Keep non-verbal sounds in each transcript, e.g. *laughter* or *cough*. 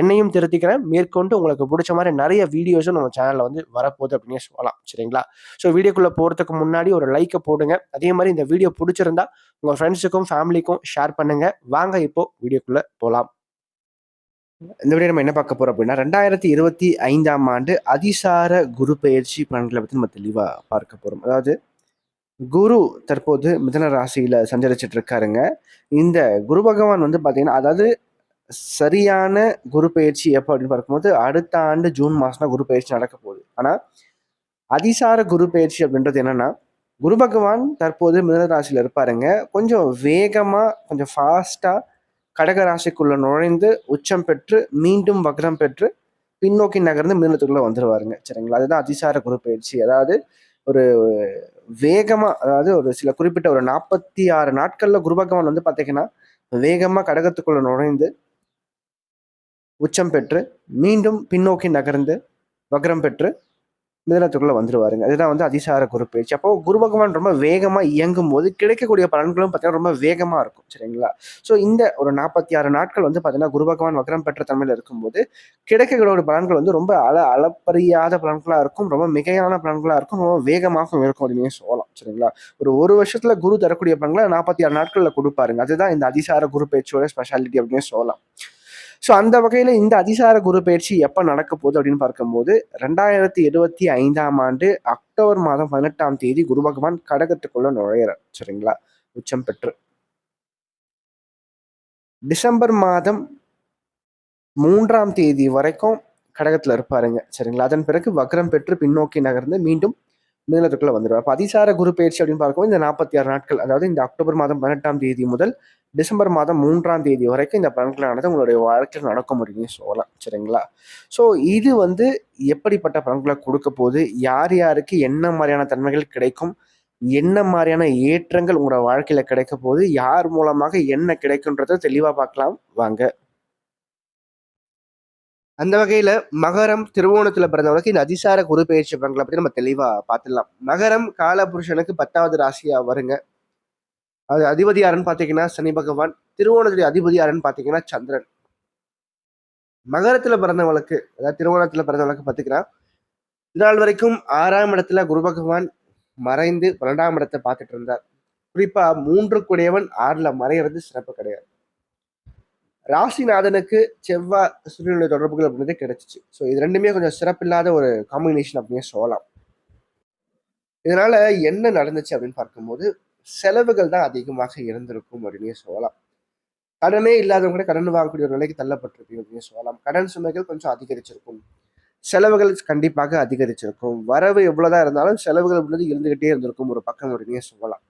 என்னையும் திருத்திக்கிறேன். மேற்கொண்டு உங்களுக்கு பிடிச்ச மாதிரி நிறைய வீடியோஸும் நம்ம சேனலில் வந்து வரப்போகுது அப்படின்னு சொல்லலாம். சரிங்களா? ஸோ வீடியோக்குள்ளே போகிறதுக்கு முன்னாடி ஒரு லைக்கை போடுங்க. அதே மாதிரி இந்த வீடியோ பிடிச்சிருந்தா உங்கள் ஃப்ரெண்ட்ஸுக்கும் ஃபேமிலிக்கும் ஷேர் பண்ணுங்கள் வாங்க இப்போ வீடியோக்குள்ளே போகலாம் இந்த வீடியோ நம்ம என்ன பார்க்க போறோம் அப்படின்னா ரெண்டாயிரத்தி இருபத்தி ஐந்தாம் ஆண்டு அதிசார குரு பயிற்சி பலன்களை பற்றி நம்ம தெளிவாக பார்க்க போறோம். அதாவது குரு தற்போது மிதன ராசியில் சஞ்சரிச்சிட்டு இருக்காருங்க. இந்த குரு பகவான் வந்து பார்த்தீங்கன்னா அதாவது சரியான குரு பயிற்சி எப்போ அப்படின்னு பார்க்கும்போது அடுத்த ஆண்டு ஜூன் மாதம்னா குரு பயிற்சி நடக்க போகுது. ஆனால் அதிசார குரு பயிற்சி அப்படின்றது என்னன்னா குரு பகவான் தற்போது மிதன ராசியில் இருப்பாருங்க. கொஞ்சம் வேகமாக கொஞ்சம் ஃபாஸ்ட்டாக கடக ராசிக்குள்ளே நுழைந்து உச்சம் பெற்று மீண்டும் வக்ரம் பெற்று பின்னோக்கி நகர்ந்து மிதனத்துக்குள்ளே வந்துருவாருங்க. சரிங்களா? அதுதான் அதிசார குரு பயிற்சி. அதாவது ஒரு வேகமாக அதாவது ஒரு சில குறிப்பிட்ட ஒரு நாற்பத்தி ஆறு நாட்களில் குரு பகவான் வந்து பார்த்தீங்கன்னா வேகமாக கடகத்துக்குள்ளே நுழைந்து உச்சம் பெற்று மீண்டும் பின்னோக்கி நகர்ந்து வக்ரம் பெற்று மிதனத்துக்குள்ளே வந்துருவாருங்க அதுதான் வந்து அதிசார குரு பயிற்சி அப்போ குரு பகவான் ரொம்ப வேகமாக இயங்கும் போது கிடைக்கக்கூடிய பலன்களும் பார்த்தீங்கன்னா ரொம்ப வேகமாக இருக்கும். சரிங்களா? ஸோ இந்த ஒரு நாற்பத்தி ஆறு நாட்கள் வந்து பார்த்தீங்கன்னா குரு பகவான் வக்ரம் பெற்ற தன்மையில இருக்கும்போது கிடைக்கக்கூடிய பலன்கள் வந்து ரொம்ப அள அளப்பறியாத பலன்களாக இருக்கும். ரொம்ப மிகையான பலன்களாக இருக்கும். ரொம்ப வேகமாகவும் இருக்கும் அப்படின்னு சொல்லலாம். சரிங்களா? ஒரு ஒரு வருஷத்தில் குரு தரக்கூடிய பலன்களை நாற்பத்தி ஆறு நாட்களில் கொடுப்பாருங்க. அதுதான் இந்த அதிசார குரு பயிற்சியோட ஸ்பெஷாலிட்டி அப்படின்னு சொல்லலாம். ஸோ அந்த வகையில் இந்த அதிசார குரு பயிற்சி எப்போ நடக்க போகுது அப்படின்னு பார்க்கும்போது ரெண்டாயிரத்தி இருபத்தி ஐந்தாம் ஆண்டு அக்டோபர் மாதம் பதினெட்டாம் தேதி குரு பகவான் கடகத்துக்குள்ள நுழையிறார். சரிங்களா? உச்சம் பெற்று. டிசம்பர் மாதம் மூன்றாம் தேதி வரைக்கும் கடகத்தில் இருப்பாருங்க. சரிங்களா? அதன் பிறகு வக்ரம் பெற்று பின்னோக்கி நகர்ந்து மீண்டும் மிதனத்துக்குள்ள வந்துடுவார். அப்போ அதிசார குரு பயிற்சி அப்படின்னு பார்க்கும்போது இந்த நாற்பத்தி ஆறு நாட்கள் அதாவது இந்த அக்டோபர் மாதம் பதினெட்டாம் தேதி முதல் டிசம்பர் மாதம் மூன்றாம் தேதி வரைக்கும் இந்த பலன்களானது உங்களுடைய வாழ்க்கையில் நடக்க முடியும்னு சொல்லலாம். சரிங்களா? ஸோ இது வந்து எப்படிப்பட்ட பலன்களை கொடுக்க போகுது? யார் யாருக்கு என்ன மாதிரியான தன்மைகள் கிடைக்கும்? என்ன மாதிரியான ஏற்றங்கள் உங்களோட வாழ்க்கையில் கிடைக்க போது யார் மூலமாக என்ன கிடைக்குன்றதை தெளிவாக பார்க்கலாம். வாங்க. அந்த வகையில மகரம் திருவோணத்துல பிறந்தவனுக்கு இந்த அதிசார குரு பயிற்சி பலன்களை பத்தி நம்ம தெளிவா பார்த்துடலாம் மகரம் காலபுருஷனுக்கு பத்தாவது ராசியா வருங்க. அது அதிபதி யாருன்னு பாத்தீங்கன்னா சனி பகவான். திருவோணத்துடைய அதிபதி யாருன்னு பாத்தீங்கன்னா சந்திரன். மகரத்துல பிறந்தவங்களுக்கு அதாவது திருவோணத்துல பிறந்தவங்களுக்கு பாத்தீங்கன்னா இதனால் வரைக்கும் ஆறாம் இடத்துல குரு பகவான் மறைந்து பன்னெண்டாம் இடத்தை பார்த்துட்டு இருந்தார். குறிப்பா மூன்று கூடியவன் ஆறுல மறைகிறது சிறப்பு கிடையாது. ராசிநாதனுக்கு செவ்வாய் சூரியனுடைய தொடர்புகள் அப்படின்றது கிடைச்சிச்சு. ஸோ இது ரெண்டுமே கொஞ்சம் சிறப்பில்லாத ஒரு காம்பினேஷன் அப்படின்னு சொல்லலாம். இதனால என்ன நடந்துச்சு அப்படின்னு பார்க்கும்போது செலவுகள் தான் அதிகமாக இருந்திருக்கும் அப்படின்னு சொல்லலாம். கடனே இல்லாதவங்க கூட கடன் வாங்கக்கூடிய ஒரு நிலைக்கு தள்ளப்பட்டிருக்கு அப்படின்னு சொல்லலாம். கடன் சுமைகள் கொஞ்சம் அதிகரிச்சிருக்கும். செலவுகள் கண்டிப்பாக அதிகரிச்சிருக்கும். வரவு எவ்வளோதான் இருந்தாலும் செலவுகள் அப்படின்றது இருந்துகிட்டே இருந்திருக்கும் ஒரு பக்கம் அப்படின்னே சொல்லலாம்.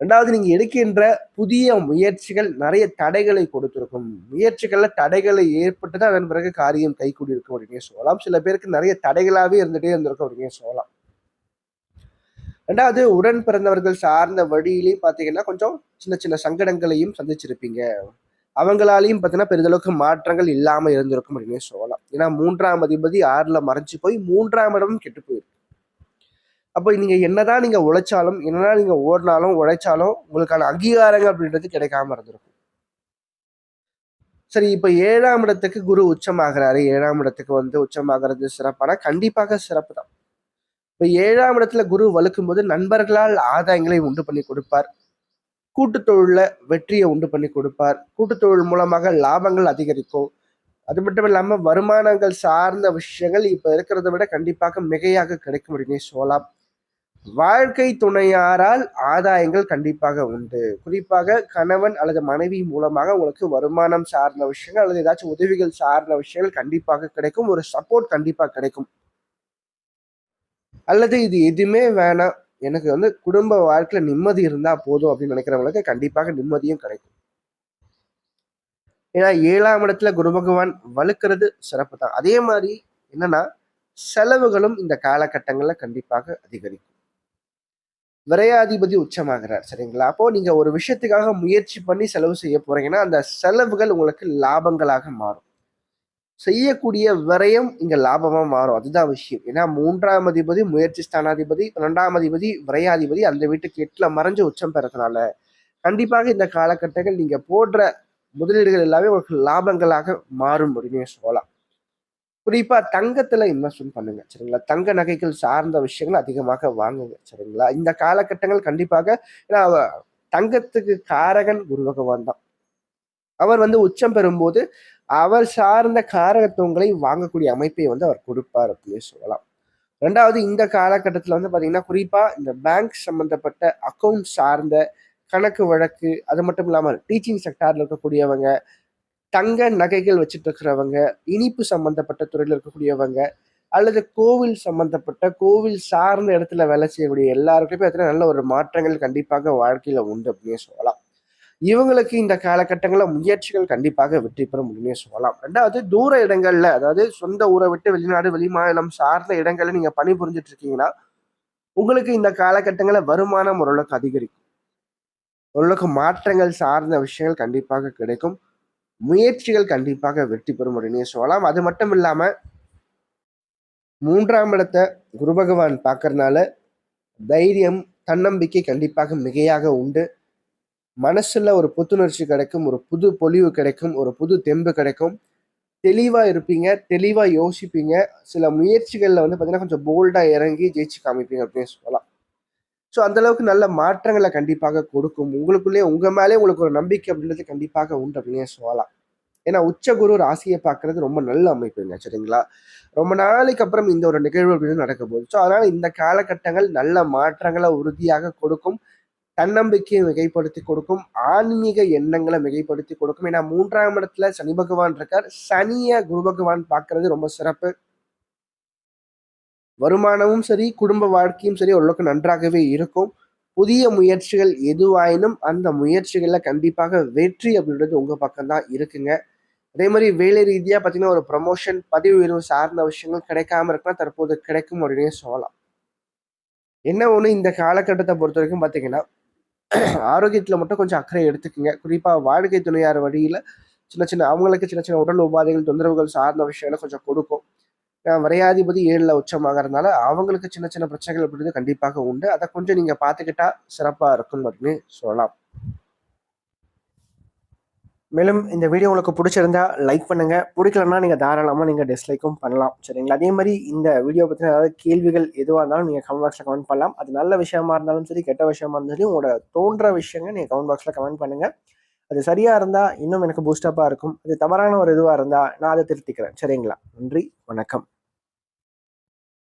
ரெண்டாவது நீங்க எடுக்கின்ற புதிய முயற்சிகள் நிறைய தடைகளை கொடுத்துருக்கும். முயற்சிகள்ல தடைகளை ஏற்பட்டு தான் அதன் பிறகு காரியம் கைகூடி இருக்கும் அப்படின்னே சொல்லலாம். சில பேருக்கு நிறைய தடைகளாவே இருந்துட்டே இருந்திருக்கும் அப்படின்னே சொல்லலாம். ரெண்டாவது உடன் பிறந்தவர்கள் சார்ந்த வழியிலே பாத்தீங்கன்னா கொஞ்சம் சின்ன சின்ன சங்கடங்களையும் சந்திச்சிருப்பீங்க. அவங்களாலையும் பார்த்தீங்கன்னா பெரிதளவுக்கு மாற்றங்கள் இல்லாம இருந்திருக்கும் அப்படின்னே சொல்லலாம். ஏன்னா மூன்றாம் அதிபதி ஆறுல மறைஞ்சு போய் மூன்றாம் இடமும் கெட்டு போயிருக்கு. அப்போ நீங்கள் என்னதான் நீங்கள் உழைச்சாலும் என்னதான் நீங்கள் ஓடினாலும் உழைச்சாலும் உங்களுக்கான அங்கீகாரங்கள் அப்படின்றது கிடைக்காம இருந்திருக்கும். சரி இப்போ ஏழாம் இடத்துக்கு குரு உச்சமாகிறாரு. ஏழாம் இடத்துக்கு வந்து உச்சமாகிறது சிறப்பானா கண்டிப்பாக சிறப்பு தான். இப்போ ஏழாம் இடத்துல குரு வலுக்கும் போது நண்பர்களால் ஆதாயங்களை உண்டு பண்ணி கொடுப்பார். கூட்டு தொழில வெற்றியை உண்டு பண்ணி கொடுப்பார். கூட்டு தொழில் மூலமாக லாபங்கள் அதிகரிக்கும். அது மட்டும் இல்லாமல் வருமானங்கள் சார்ந்த விஷயங்கள் இப்போ இருக்கிறத விட கண்டிப்பாக மிகையாக கிடைக்கும் அப்படின்னே சொல்லலாம். வாழ்க்கை துணையாரால் ஆதாயங்கள் கண்டிப்பாக உண்டு. குறிப்பாக கணவன் அல்லது மனைவி மூலமாக உங்களுக்கு வருமானம் சார்ந்த விஷயங்கள் அல்லது ஏதாச்சும் உதவிகள் சார்ந்த விஷயங்கள் கண்டிப்பாக கிடைக்கும். ஒரு சப்போர்ட் கண்டிப்பாக கிடைக்கும். அல்லது இது எதுவுமே வேணாம். எனக்கு வந்து குடும்ப வாழ்க்கையில நிம்மதி இருந்தா போதும் அப்படின்னு நினைக்கிறவங்களுக்கு கண்டிப்பாக நிம்மதியும் கிடைக்கும். ஏன்னா ஏழாம் இடத்துல குரு பகவான் வலுக்கிறது சிறப்பு தான் அதே மாதிரி என்னன்னா செலவுகளும் இந்த காலகட்டங்களில் கண்டிப்பாக அதிகரிக்கும். விரையாதிபதி உச்சமாகிறார் சரிங்களா? அப்போ நீங்க ஒரு விஷயத்துக்காக முயற்சி பண்ணி செலவு செய்ய போறீங்கன்னா அந்த செலவுகள் உங்களுக்கு லாபங்களாக மாறும். செய்யக்கூடிய விரயம் இங்க லாபமா மாறும். அதுதான் விஷயம். ஏன்னா மூன்றாம் அதிபதி முயற்சி ஸ்தானாதிபதி இரண்டாம் அதிபதி விரையாதிபதி அந்த வீட்டுக்கு எட்டுல மறைஞ்சு உச்சம் பெறதுனால கண்டிப்பாக இந்த காலகட்டங்கள் நீங்க போடுற முதலீடுகள் எல்லாமே உங்களுக்கு லாபங்களாக மாறும் அப்படின்னு சொல்லலாம். குறிப்பா தங்கத்துல இன்வெஸ்ட்மெண்ட் பண்ணுங்க சரிங்களா? தங்க நகைகள் சார்ந்த விஷயங்கள் அதிகமாக வாங்குங்க சரிங்களா? இந்த காலகட்டங்கள் கண்டிப்பாக ஏன்னா தங்கத்துக்கு காரகன் குரு பகவான் தான். அவர் வந்து உச்சம் பெறும்போது அவர் சார்ந்த காரகத்துவங்களை வாங்கக்கூடிய அமைப்பை வந்து அவர் கொடுப்பார் அப்படின்னு சொல்லலாம். ரெண்டாவது இந்த காலகட்டத்தில் வந்து பார்த்தீங்கன்னா குறிப்பாக இந்த பேங்க் சம்மந்தப்பட்ட அக்கௌண்ட் சார்ந்த கணக்கு வழக்கு அது மட்டும் இல்லாமல் டீச்சிங் செக்டாரில் இருக்கக்கூடியவங்க தங்க நகைகள் வச்சுட்டு இருக்கிறவங்க இனிப்பு சம்பந்தப்பட்ட துறையில் இருக்கக்கூடியவங்க அல்லது கோவில் சம்பந்தப்பட்ட கோவில் சார்ந்த இடத்துல வேலை செய்யக்கூடிய எல்லாருக்குமே அதில் நல்ல ஒரு மாற்றங்கள் கண்டிப்பாக வாழ்க்கையில உண்டு அப்படின்னு சொல்லலாம். இவங்களுக்கு இந்த காலகட்டங்களில் முயற்சிகள் கண்டிப்பாக வெற்றி பெற முடியுமே சொல்லலாம். ரெண்டாவது தூர இடங்கள்ல அதாவது சொந்த ஊரை விட்டு வெளிநாடு வெளிமாநிலம் சார்ந்த இடங்கள்ல நீங்க பணிபுரிஞ்சிட்டு இருக்கீங்கன்னா உங்களுக்கு இந்த காலகட்டங்களில் வருமானம் ஓரளவுக்கு அதிகரிக்கும். ஓரளவுக்கு மாற்றங்கள் சார்ந்த விஷயங்கள் கண்டிப்பாக கிடைக்கும். முயற்சிகள் கண்டிப்பாக வெற்றி பெறும் அப்படின்னு சொல்லலாம். அது மட்டும் இல்லாம மூன்றாம் இடத்தை குரு பகவான் பார்க்கறதுனால தைரியம் தன்னம்பிக்கை கண்டிப்பாக மிகையாக உண்டு. மனசுல ஒரு புத்துணர்ச்சி கிடைக்கும் ஒரு புது பொலிவு கிடைக்கும் ஒரு புது தெம்பு கிடைக்கும். தெளிவா இருப்பீங்க தெளிவா யோசிப்பீங்க. சில முயற்சிகள்ல வந்து பார்த்தீங்கன்னா கொஞ்சம் போல்டா இறங்கி ஜெயிச்சு காமிப்பீங்க அப்படின்னு சொல்லலாம். ஸோ அந்தளவுக்கு நல்ல மாற்றங்களை கண்டிப்பாக கொடுக்கும். உங்களுக்குள்ளேயே உங்கள் மேலே உங்களுக்கு ஒரு நம்பிக்கை அப்படின்றது கண்டிப்பாக உண்டு அப்படின்னே சொல்லலாம். ஏன்னா உச்ச குரு ராசியை பார்க்கறது ரொம்ப நல்ல அமைப்புங்க சரிங்களா? ரொம்ப நாளைக்கு அப்புறம் இந்த ஒரு நிகழ்வு அப்படின்னு நடக்க போகுது. ஸோ அதனால் இந்த காலகட்டங்கள் நல்ல மாற்றங்களை உறுதியாக கொடுக்கும். தன்னம்பிக்கையை மிகைப்படுத்தி கொடுக்கும். ஆன்மீக எண்ணங்களை மிகைப்படுத்தி கொடுக்கும். ஏன்னா மூன்றாம் இடத்துல சனி பகவான் இருக்கார். சனியை குரு பகவான் பார்க்கறது ரொம்ப சிறப்பு. வருமானமும் சரி குடும்ப வாழ்க்கையும் சரி ஓரளவுக்கு நன்றாகவே இருக்கும். புதிய முயற்சிகள் எதுவாயினும் அந்த முயற்சிகளில் கண்டிப்பாக வெற்றி அப்படின்றது உங்கள் பக்கம்தான் இருக்குங்க. அதே மாதிரி வேலை ரீதியாக பார்த்தீங்கன்னா ஒரு ப்ரமோஷன் பதிவு உயர்வு சார்ந்த விஷயங்கள் கிடைக்காம இருக்குன்னா தற்போது கிடைக்கும் அப்படின்னே சொல்லலாம். என்ன ஒன்று இந்த காலகட்டத்தை பொறுத்த வரைக்கும் பார்த்தீங்கன்னா *clears throat* ஆரோக்கியத்தில் மட்டும் கொஞ்சம் அக்கறை எடுத்துக்கோங்க. குறிப்பாக வாழ்க்கை துணையார் வழியில் சின்ன சின்ன அவங்களுக்கு சின்ன சின்ன உடல் உபாதைகள் தொந்தரவுகள் சார்ந்த விஷயங்களை கொஞ்சம் கொடுக்கும். வரையாதிபதி ஏழில் உச்சமாகறதுனால அவங்களுக்கு சின்ன சின்ன பிரச்சனைகள் அப்படின்றது கண்டிப்பாக உண்டு. அதை கொஞ்சம் நீங்கள் பார்த்துக்கிட்டா சிறப்பாக இருக்கும்னு அப்படின்னு சொல்லலாம். மேலும் இந்த வீடியோ உங்களுக்கு பிடிச்சிருந்தா லைக் பண்ணுங்கள் பிடிக்கலன்னா நீங்கள் தாராளமாக நீங்கள் டிஸ்லைக்கும் பண்ணலாம். சரிங்களா? அதே மாதிரி இந்த வீடியோ பற்றின ஏதாவது கேள்விகள் எதுவாக இருந்தாலும் நீங்கள் கமெண்ட் பாக்ஸில் கமெண்ட் பண்ணலாம். அது நல்ல விஷயமா இருந்தாலும் சரி கெட்ட விஷயமா இருந்தாலும் சரி உங்களோட தோன்ற விஷயங்கள் நீங்கள் கமெண்ட் பாக்ஸில் கமெண்ட் பண்ணுங்கள் அது சரியாக இருந்தால் இன்னும் எனக்கு பூஸ்டப்பாக இருக்கும். அது தவறான ஒரு இதுவாக இருந்தால் நான் அதை திருத்திக்கிறேன். சரிங்களா? நன்றி வணக்கம்.